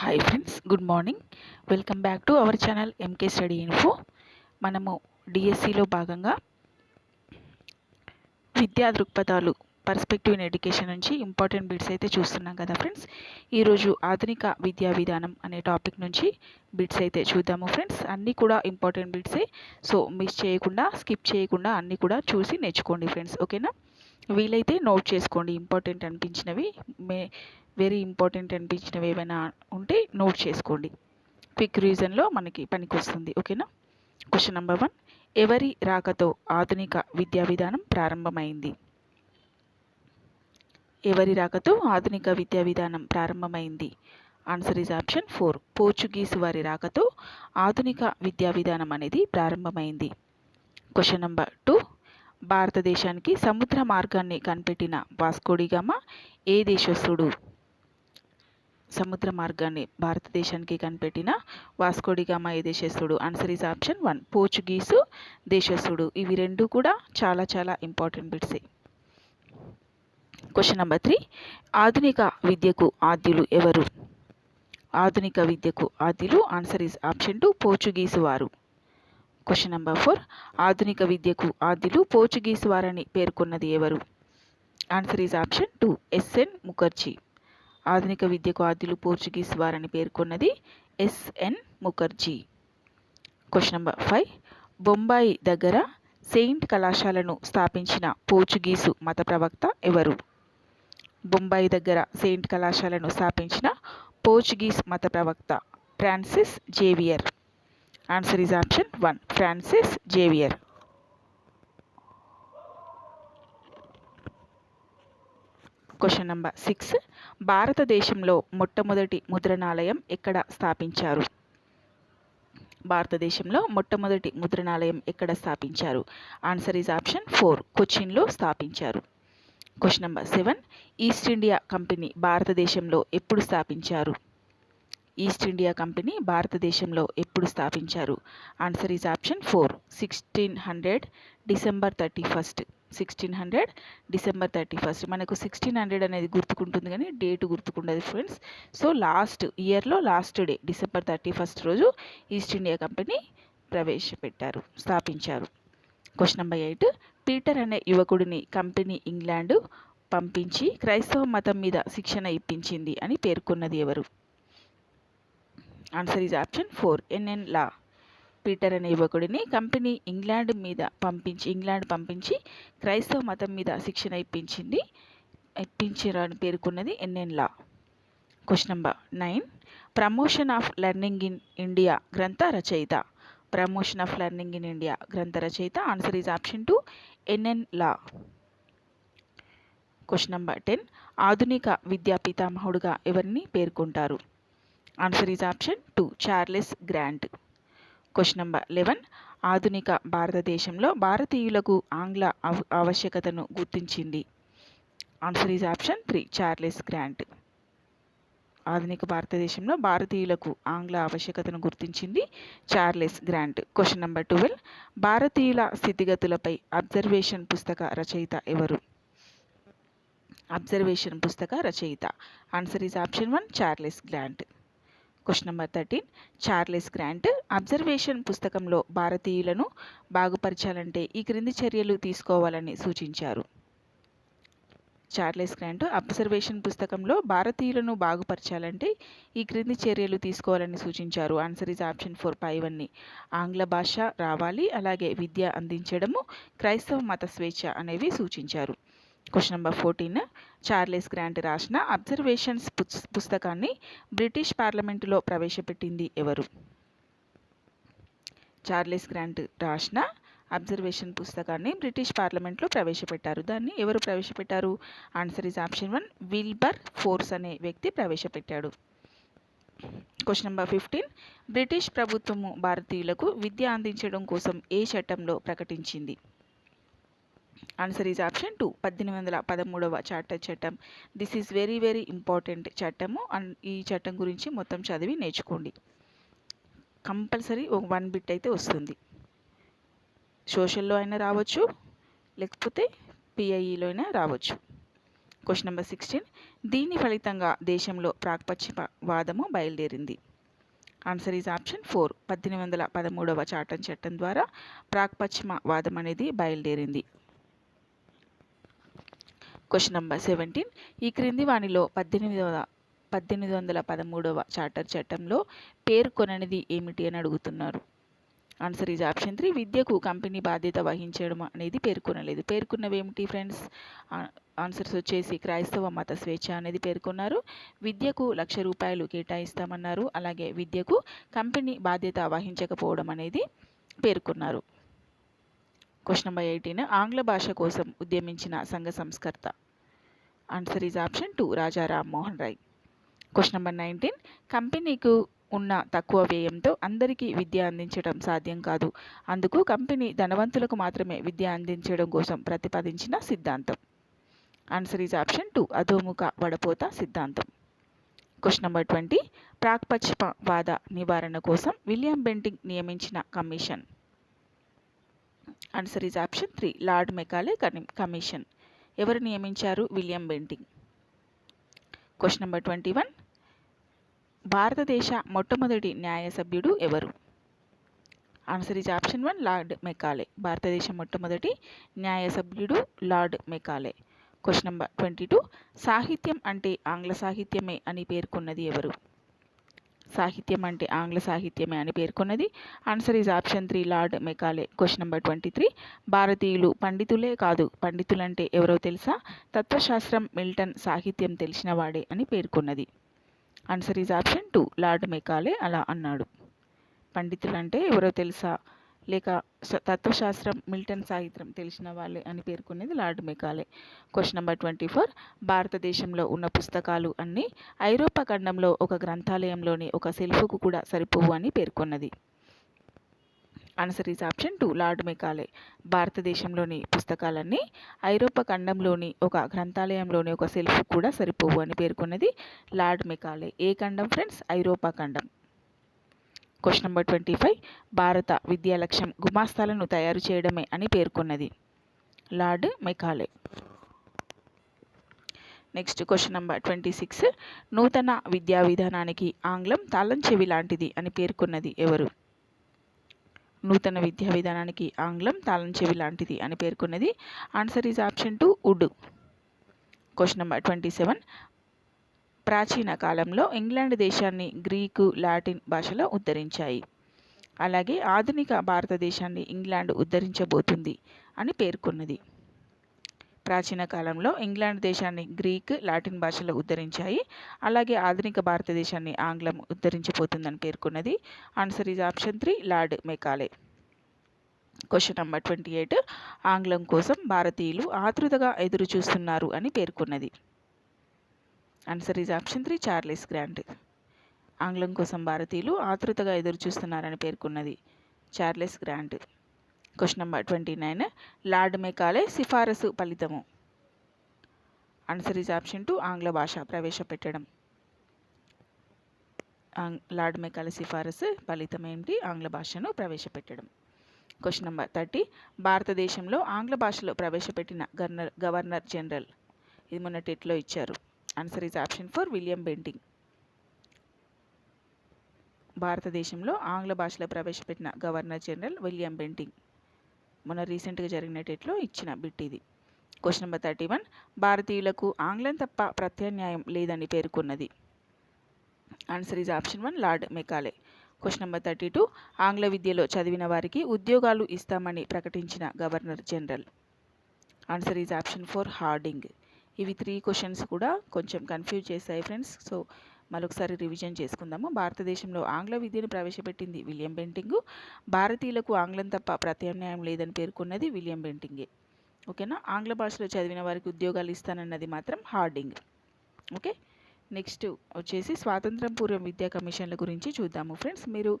Hi friends good morning welcome back to our channel MK study info మనము డిఎస్సిలో భాగంగా విద్యా దృక్పథాలు పర్స్పెక్టివ్ ఇన్ ఎడ్యుకేషన్ నుంచి ఇంపార్టెంట్ బిట్స్ అయితే చూస్తున్నాం కదా ఫ్రెండ్స్ ఈరోజు ఆధునిక విద్యా విధానం అనే టాపిక్ నుంచి బిట్స్ అయితే చూద్దాము ఫ్రెండ్స్ అన్నీ కూడా ఇంపార్టెంట్ బిట్సే సో మిస్ చేయకుండా స్కిప్ చేయకుండా అన్నీ కూడా చూసి నేర్చుకోండి ఫ్రెండ్స్ ఓకేనా వీలైతే నోట్ చేసుకోండి. ఇంపార్టెంట్ అనిపించినవి మే వెరీ ఇంపార్టెంట్ అనిపించినవి ఏమైనా ఉంటే నోట్ చేసుకోండి. క్విక్ రీజన్లో మనకి పనికి వస్తుంది ఓకేనా? క్వశ్చన్ నెంబర్ వన్ ఎవరి రాకతో ఆధునిక విద్యా విధానం ప్రారంభమైంది? ఎవరి రాకతో ఆధునిక విద్యా విధానం ప్రారంభమైంది? Answer is option four Portuguese వారి రాకతో ఆధునిక విద్యా విధానం అనేది ప్రారంభమైంది. క్వశ్చన్ నెంబర్ టూ భారతదేశానికి సముద్ర మార్గాన్ని కనిపెట్టిన వాస్కోడిగామ ఏ దేశస్థుడు? సముద్ర మార్గాన్ని భారతదేశానికి కనిపెట్టిన వాస్కోడిగామ ఏ దేశస్థుడు? Answer is option one Portuguese దేశస్థుడు. ఇవి రెండు కూడా చాలా చాలా ఇంపార్టెంట్ బిట్సే క్వశ్చన్ నెంబర్ త్రీ ఆధునిక విద్యకు ఆద్యులు ఎవరు? ఆధునిక విద్యకు ఆద్యులు. Answer is option two Portuguese వారు. క్వశ్చన్ నెంబర్ ఫోర్ ఆధునిక విద్యకు ఆదిలు పోర్చుగీస్ వారని పేర్కొన్నది ఎవరు? Answer is option two SN Mukherjee ఆధునిక విద్యకు ఆదిలు పోర్చుగీస్ వారని పేర్కొన్నది SN Mukherjee question number five Bombay దగ్గర సెయింట్ కళాశాలను స్థాపించిన పోర్చుగీసు మత ప్రవక్త ఎవరు? బొంబాయి దగ్గర సెయింట్ కళాశాలను స్థాపించిన పోర్చుగీస్ మత ప్రవక్త Francis Xavier. Answer is option one Francis Xavier question number six భారతదేశంలో మొట్టమొదటి ముద్రణాలయం ఎక్కడ స్థాపించారు? భారతదేశంలో మొట్టమొదటి ముద్రణాలయం ఎక్కడ స్థాపించారు? ఆన్సర్ ఈజ్ ఆప్షన్ ఫోర్ కొచ్చిన్లో స్థాపించారు. Question number seven East India company భారతదేశంలో ఎప్పుడు స్థాపించారు? ఈస్ట్ ఇండియా కంపెనీ భారతదేశంలో ఎప్పుడు స్థాపించారు? Answer is option four. Sixteen hundred December thirty first. Sixteen hundred December thirty first. మనకు సిక్స్టీన్ హండ్రెడ్ అనేది గుర్తుకుంటుంది కానీ డేట్ గుర్తుకుండదు ఫ్రెండ్స్. సో లాస్ట్ ఇయర్లో last day December thirty first రోజు ఈస్ట్ ఇండియా కంపెనీ ప్రవేశపెట్టారు స్థాపించారు. Question number eight. పీటర్ అనే యువకుడిని కంపెనీ ఇంగ్లాండ్ పంపించి క్రైస్తవ మతం మీద శిక్షణ ఇప్పించింది అని పేర్కొన్నది ఎవరు? Answer is option four NN Law Peter అనే యువకుడిని కంపెనీ ఇంగ్లాండ్ మీద పంపించి ఇంగ్లాండ్ పంపించి క్రైస్తవ మతం మీద శిక్షణ ఇప్పించింది ఇప్పించారని పేర్కొన్నది NN Law question number nine promotion of learning in India గ్రంథ రచయిత promotion of learning in India గ్రంథ రచయిత answer is option two NN Law question number ten ఆధునిక విద్యా పితామహుడుగా ఎవరిని పేర్కొంటారు? Answer is option two Charles Grant question number eleven ఆధునిక భారతదేశంలో భారతీయులకు ఆంగ్ల ఆవశ్యకతను గుర్తించింది. Answer is option three Charles Grant ఆధునిక భారతదేశంలో భారతీయులకు ఆంగ్ల ఆవశ్యకతను గుర్తించింది Charles Grant question number twelve భారతీయుల స్థితిగతులపై అబ్జర్వేషన్ పుస్తక రచయిత ఎవరు? అబ్జర్వేషన్ పుస్తక రచయిత. Answer is option one Charles Grant question number thirteen. Charles Grant observation పుస్తకంలో భారతీయులను బాగుపరచాలంటే ఈ క్రింది చర్యలు తీసుకోవాలని సూచించారు. చార్లెస్ గ్రాంట్ అబ్జర్వేషన్ పుస్తకంలో భారతీయులను బాగుపరచాలంటే ఈ క్రింది చర్యలు తీసుకోవాలని సూచించారు. Answer is option four five అన్ని. ఆంగ్ల భాష రావాలి అలాగే విద్య అందించడము క్రైస్తవ మత స్వేచ్ఛ అనేవి సూచించారు. Question number fourteen Charles Grant రాసిన అబ్జర్వేషన్స్ పుస్తకాన్ని బ్రిటిష్ పార్లమెంటులో ప్రవేశపెట్టింది ఎవరు? చార్లెస్ గ్రాంట్ రాసిన అబ్జర్వేషన్ పుస్తకాన్ని బ్రిటిష్ పార్లమెంట్లో ప్రవేశపెట్టారు. దాన్ని ఎవరు ప్రవేశపెట్టారు? Answer is option one Wilberforce అనే వ్యక్తి ప్రవేశపెట్టాడు. క్వశ్చన్ నెంబర్ ఫిఫ్టీన్ బ్రిటిష్ ప్రభుత్వము భారతీయులకు విద్య అందించడం కోసం ఏ చట్టంలో ప్రకటించింది? ఆన్సర్ ఈజ్ ఆప్షన్ టూ పద్దెనిమిది వందల పదమూడవ చార్టర్ చట్టం. This is very very important చట్టము. అండ్ ఈ చట్టం గురించి మొత్తం చదివి నేర్చుకోండి. కంపల్సరీ ఒక వన్ బిట్ అయితే వస్తుంది. సోషల్లో అయినా రావచ్చు. లేకపోతే పిఐఈలో అయినా రావచ్చు. క్వశ్చన్ నెంబర్ సిక్స్టీన్ దీని ఫలితంగా దేశంలో ప్రాక్పశ్చిమ వాదము బయలుదేరింది. ఆన్సర్ ఈజ్ ఆప్షన్ ఫోర్ పద్దెనిమిది వందల పదమూడవ చాటం చట్టం ద్వారా ప్రాక్పశ్చిమ వాదం అనేది బయలుదేరింది. క్వశ్చన్ నెంబర్ సెవెంటీన్ ఈ క్రింది వానిలో పద్దెనిమిదవ పద్దెనిమిది వందల పదమూడవ చార్టర్ చట్టంలో పేర్కొననిది ఏమిటి అని అడుగుతున్నారు. ఆన్సర్ ఈజ్ ఆప్షన్ త్రీ విద్యకు కంపెనీ బాధ్యత వహించడం అనేది పేర్కొనలేదు. పేర్కొన్నవి ఏమిటి ఫ్రెండ్స్ ఆన్సర్స్ వచ్చేసి క్రైస్తవ మత స్వేచ్ఛ అనేది పేర్కొన్నారు. విద్యకు లక్ష రూపాయలు కేటాయిస్తామన్నారు. అలాగే విద్యకు కంపెనీ బాధ్యత వహించకపోవడం అనేది పేర్కొన్నారు. క్వశ్చన్ నెంబర్ ఎయిటీన్ ఆంగ్ల భాష కోసం ఉద్యమించిన సంఘ సంస్కర్త. Answer is option two Raja Rammohan Roy. Question number nineteen కంపెనీకు ఉన్న తక్కువ వ్యయంతో అందరికీ విద్య అందించడం సాధ్యం కాదు. అందుకు కంపెనీ ధనవంతులకు మాత్రమే విద్య అందించడం కోసం ప్రతిపాదించిన సిద్ధాంతం. ఆన్సర్ ఈజ్ ఆప్షన్ టూ అధోముఖ వడపోత సిద్ధాంతం. క్వశ్చన్ నెంబర్ ట్వంటీ ప్రాక్పశ్చిమ వాద నివారణ కోసం విలియం బెంటింగ్ నియమించిన commission. Answer is option three Lord Macaulay commission ఎవరు నియమించారు? William Bentinck question number twenty one భారతదేశ మొట్టమొదటి న్యాయ సభ్యుడు ఎవరు? Answer is option one Lord Macaulay భారతదేశ మొట్టమొదటి న్యాయ సభ్యుడు Lord Macaulay question number twenty two సాహిత్యం అంటే ఆంగ్ల సాహిత్యమే అని పేర్కొన్నది ఎవరు? సాహిత్యం అంటే ఆంగ్ల సాహిత్యమే అని పేర్కొన్నది. Answer is option three Lord Macaulay question number twenty three భారతీయులు పండితులే కాదు పండితులంటే ఎవరో తెలుసా? తత్వశాస్త్రం మిల్టన్ సాహిత్యం తెలిసిన వాడే అని పేర్కొన్నది. Answer is option two Lord Macaulay అలా అన్నాడు. పండితులంటే ఎవరో తెలుసా? లేక తత్వశాస్త్రం మిల్టన్ సాహిత్యం తెలిసిన వాళ్ళే అని పేర్కొనేది Lord Macaulay. Question number twenty four భారతదేశంలో ఉన్న పుస్తకాలు అన్నీ ఐరోపా ఖండంలో ఒక గ్రంథాలయంలోని ఒక సెల్ఫ్కు కూడా సరిపోవు అని పేర్కొన్నది. Answer is option two Lord Macaulay. భారతదేశంలోని పుస్తకాలన్నీ ఐరోపా ఖండంలోని ఒక గ్రంథాలయంలోని ఒక సెల్ఫ్ కూడా సరిపోవు అని పేర్కొన్నది లార్డ్ మెకాలే. ఏ ఖండం ఫ్రెండ్స్ ఐరోపా ఖండం. క్వశ్చన్ నెంబర్ ట్వంటీ ఫైవ్ భారత విద్యా లక్ష్యం గుమాస్తాలను తయారు చేయడమే అని పేర్కొన్నది. Lord Macaulay. Next question number twenty six నూతన విద్యా విధానానికి ఆంగ్లం తాళం చెవి లాంటిది అని పేర్కొన్నది ఎవరు? నూతన విద్యా విధానానికి ఆంగ్లం తాళం చెవి లాంటిది అని పేర్కొన్నది. Answer is option two Wood question number twenty seven ప్రాచీన కాలంలో ఇంగ్లాండ్ దేశాన్ని గ్రీకు లాటిన్ భాషలో ఉద్ధరించాయి. అలాగే ఆధునిక భారతదేశాన్ని ఇంగ్లాండ్ ఉద్ధరించబోతుంది అని పేర్కొన్నది. ప్రాచీన కాలంలో ఇంగ్లాండ్ దేశాన్ని గ్రీక్ లాటిన్ భాషలో ఉద్ధరించాయి. అలాగే ఆధునిక భారతదేశాన్ని ఆంగ్లం ఉద్ధరించబోతుందని పేర్కొన్నది. Answer is option three Lord Macaulay question number twenty eight ఆంగ్లం కోసం భారతీయులు ఆతృతగా ఎదురు చూస్తున్నారు అని పేర్కొన్నది. Answer is option three Charles Grant ఆంగ్లం కోసం భారతీయులు ఆతృతగా ఎదురుచూస్తున్నారని పేర్కొన్నది Charles Grant question number twenty nine Lord Macaulay సిఫారసు ఫలితము. ఆన్సర్ ఈజ్ ఆప్షన్ టూ ఆంగ్ల భాష ప్రవేశపెట్టడం. లార్డ్ మెకాలే సిఫారసు ఫలితం ఏంటి ఆంగ్ల భాషను ప్రవేశపెట్టడం. క్వశ్చన్ నెంబర్ థర్టీ భారతదేశంలో ఆంగ్ల భాషలో ప్రవేశపెట్టిన గవర్నర్ గవర్నర్ జనరల్. ఇది మొన్న టెట్లో ఇచ్చారు. Answer is option four William Bentinck భారతదేశంలో ఆంగ్ల భాషలో ప్రవేశపెట్టిన గవర్నర్ జనరల్ విలియం బెంటింగ్ మొన్న రీసెంట్గా జరిగిన డేట్లో ఇచ్చిన బిట్ ఇది. క్వశ్చన్ నెంబర్ థర్టీ వన్ భారతీయులకు ఆంగ్లం తప్ప ప్రత్యామ్నాయం లేదని పేర్కొన్నది. Answer is option one Lord Macaulay question number thirty two ఆంగ్ల విద్యలో చదివిన వారికి ఉద్యోగాలు ఇస్తామని ప్రకటించిన governor general. Answer is option four Hardinge ఇవి త్రీ క్వశ్చన్స్ కూడా కొంచెం కన్ఫ్యూజ్ చేశాయి ఫ్రెండ్స్ సో మరొకసారి రివిజన్ చేసుకుందాము. భారతదేశంలో ఆంగ్ల విద్యను ప్రవేశపెట్టింది విలియం బెంటింగ్ భారతీయులకు ఆంగ్లం తప్ప ప్రత్యామ్నాయం లేదని పేర్కొన్నది విలియం బెంటింగే ఓకేనా ఆంగ్ల భాషలో చదివిన వారికి ఉద్యోగాలు ఇస్తానన్నది మాత్రం హార్డింగ్ ఓకే నెక్స్ట్ వచ్చేసి స్వాతంత్రం పూర్వం విద్యా కమిషన్ల గురించి చూద్దాము. ఫ్రెండ్స్ మీరు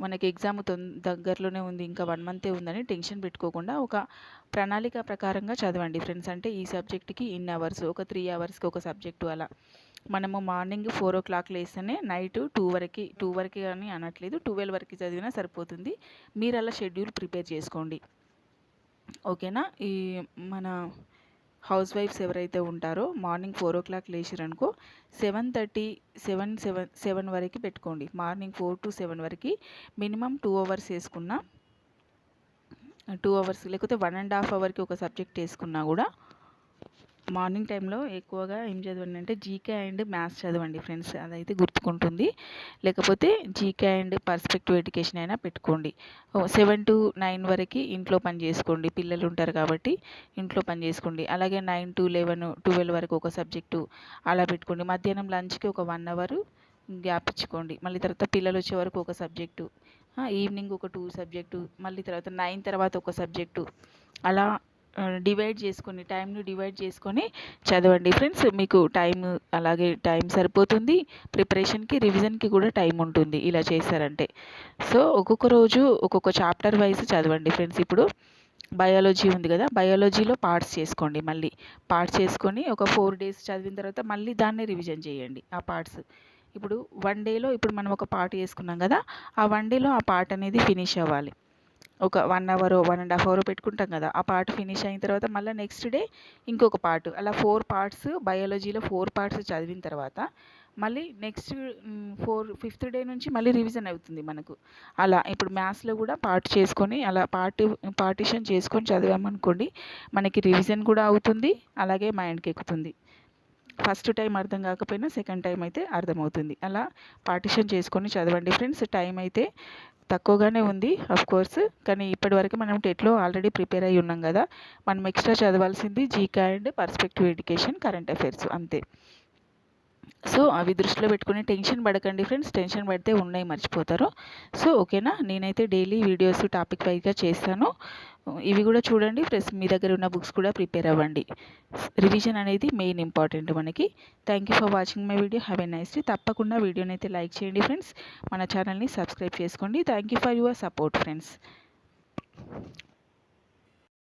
మనకి ఎగ్జామ్ దగ్గరలోనే ఉంది ఇంకా వన్ మంతే ఉందని టెన్షన్ పెట్టుకోకుండా ఒక ప్రణాళిక ప్రకారంగా చదవండి. ఫ్రెండ్స్ అంటే ఈ సబ్జెక్ట్కి ఇన్ అవర్స్ ఒక త్రీ అవర్స్కి ఒక సబ్జెక్టు అలా. మనము మార్నింగ్ ఫోర్ ఓ క్లాక్ లేస్తేనే నైట్ టూ వరకు టూ వరకు కానీ అనట్లేదు ట్వెల్వ్ వరకు చదివినా సరిపోతుంది. మీరు అలా షెడ్యూల్ ప్రిపేర్ చేసుకోండి. ఓకేనా? ఈ మన హౌస్ వైఫ్స్ ఎవరైతే ఉంటారో morning four o'clock లేచిరనుకో seven thirty seven seven seven వరకు పెట్టుకోండి. మార్నింగ్ ఫోర్ టు సెవెన్ వరకు మినిమం టూ అవర్స్ వేసుకున్నా టూ అవర్స్ లేకపోతే వన్ అండ్ హాఫ్ అవర్కి ఒక సబ్జెక్ట్ వేసుకున్నా కూడా మార్నింగ్ టైంలో ఎక్కువగా ఏం చదవండి అంటే జీకే అండ్ మ్యాథ్స్ చదవండి ఫ్రెండ్స్. అదైతే గుర్తుకుంటుంది. లేకపోతే జీకే అండ్ పర్స్పెక్టివ్ ఎడ్యుకేషన్ అయినా పెట్టుకోండి. సెవెన్ టు నైన్ వరకు ఇంట్లో పని చేసుకోండి. పిల్లలు ఉంటారు కాబట్టి ఇంట్లో పని చేసుకోండి. అలాగే నైన్ టు లెవెన్ ట్వెల్వ్ వరకు ఒక సబ్జెక్టు అలా పెట్టుకోండి. మధ్యాహ్నం లంచ్కి ఒక వన్ అవర్ గ్యాప్ ఇచ్చుకోండి. మళ్ళీ తర్వాత పిల్లలు వచ్చే వరకు ఒక సబ్జెక్టు. ఈవినింగ్ ఒక టూ సబ్జెక్టు. మళ్ళీ తర్వాత నైన్ తర్వాత ఒక సబ్జెక్టు. అలా డివైడ్ చేసుకొని టైంను డివైడ్ చేసుకొని చదవండి. ఫ్రెండ్స్ మీకు టైం అలాగే టైం సరిపోతుంది. ప్రిపరేషన్కి రివిజన్కి కూడా టైం ఉంటుంది ఇలా చేశారంటే. సో ఒక్కొక్క రోజు ఒక్కొక్క చాప్టర్ వైజ్ చదవండి ఫ్రెండ్స్ ఇప్పుడు బయాలజీ ఉంది కదా బయాలజీలో పార్ట్స్ చేసుకోండి మళ్ళీ. పార్ట్స్ చేసుకొని ఒక ఫోర్ డేస్ చదివిన తర్వాత మళ్ళీ దాన్నే రివిజన్ చేయండి ఆ పార్ట్స్ ఇప్పుడు వన్ డేలో ఇప్పుడు మనం ఒక పార్ట్ చేసుకున్నాం కదా ఆ వన్ డేలో ఆ పార్ట్ అనేది ఫినిష్ అవ్వాలి. ఒక one hour one and half hour పెట్టుకుంటాం కదా ఆ పార్ట్ ఫినిష్ అయిన తర్వాత మళ్ళీ నెక్స్ట్ డే ఇంకొక పార్ట్ అలా ఫోర్ పార్ట్స్ బయాలజీలో ఫోర్ పార్ట్స్ చదివిన తర్వాత మళ్ళీ నెక్స్ట్ ఫోర్ ఫిఫ్త్ డే నుంచి మళ్ళీ రివిజన్ అవుతుంది మనకు. అలా ఇప్పుడు మ్యాథ్స్లో కూడా పార్ట్ చేసుకొని అలా పార్ట్ పార్టిషన్ చేసుకొని చదివామనుకోండి మనకి రివిజన్ కూడా అవుతుంది అలాగే మైండ్కి ఎక్కుతుంది. ఫస్ట్ టైం అర్థం కాకపోయినా సెకండ్ టైం అయితే అర్థమవుతుంది. అలా పార్టిషన్ చేసుకొని చదవండి. ఫ్రెండ్స్ టైం అయితే తక్కువగానే ఉంది కోర్స్ కానీ ఇప్పటివరకు మనం టెట్లో ఆల్రెడీ ప్రిపేర్ అయి ఉన్నాం కదా. మనం ఎక్స్ట్రా చదవాల్సింది జీకా and perspective education current affairs అంతే. సో అవి దృష్టిలో పెట్టుకుని టెన్షన్ పడకండి ఫ్రెండ్స్. టెన్షన్ పడితే ఉన్నాయి మర్చిపోతారు. సో ఓకేనా? నేనైతే డైలీ వీడియోస్ టాపిక్ వైజ్గా చేస్తాను. ఇవి కూడా చూడండి. ప్లస్ మీ దగ్గర ఉన్న బుక్స్ కూడా ప్రిపేర్ అవ్వండి. రివిజన్ అనేది మెయిన్ ఇంపార్టెంట్ మనకి. Thank you for watching my video. Have a nice day. తప్పకుండా వీడియోని అయితే లైక్ చేయండి ఫ్రెండ్స్. మన ఛానల్ని సబ్స్క్రైబ్ చేసుకోండి. Thank you for your support friends.